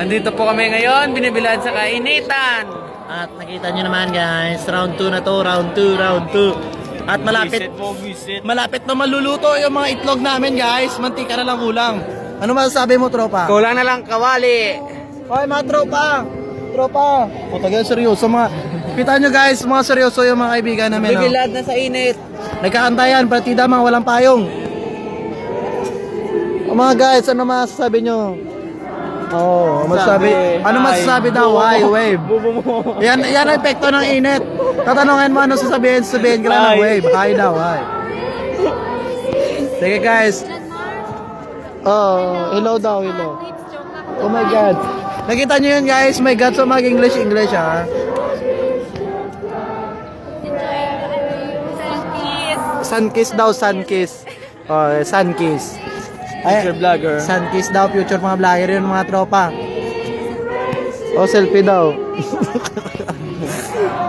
Andito po kami ngayon, binibilad sa kainitan. At nakita nyo naman guys, round 2 na to, round 2, round 2. At malapit, po, visit. malapit na maluluto yung mga itlog namin guys. Mantika na lang kulang. Ano masasabi mo tropa? Kulang na lang kawali. Hoy mga tropa! Tropa! Puta ganyan seryoso mga... Kita nyo guys, mga seryoso yung mga kaibigan namin. No? Bibilad na sa init. Nagkakantayan, partida mga walang payong. O mga guys, ano masasabi nyo? Oh, masasabi. Ano masasabi daw? Hi, wave. Yan, yan ang epekto ng init. Tatanungin mo ano sasabihin, sasabihin ka lang ng wave. Hi daw, hi. Sige guys. Oh, hello daw, hello. Oh my God. Nakita nyo yun guys, my God, so mag-English, English ha. Sunkiss daw, sunkiss. Oh, sunkiss. Future vlogger. Sunkiss daw, future mga vlogger yun mga tropa. Oh, selfie daw.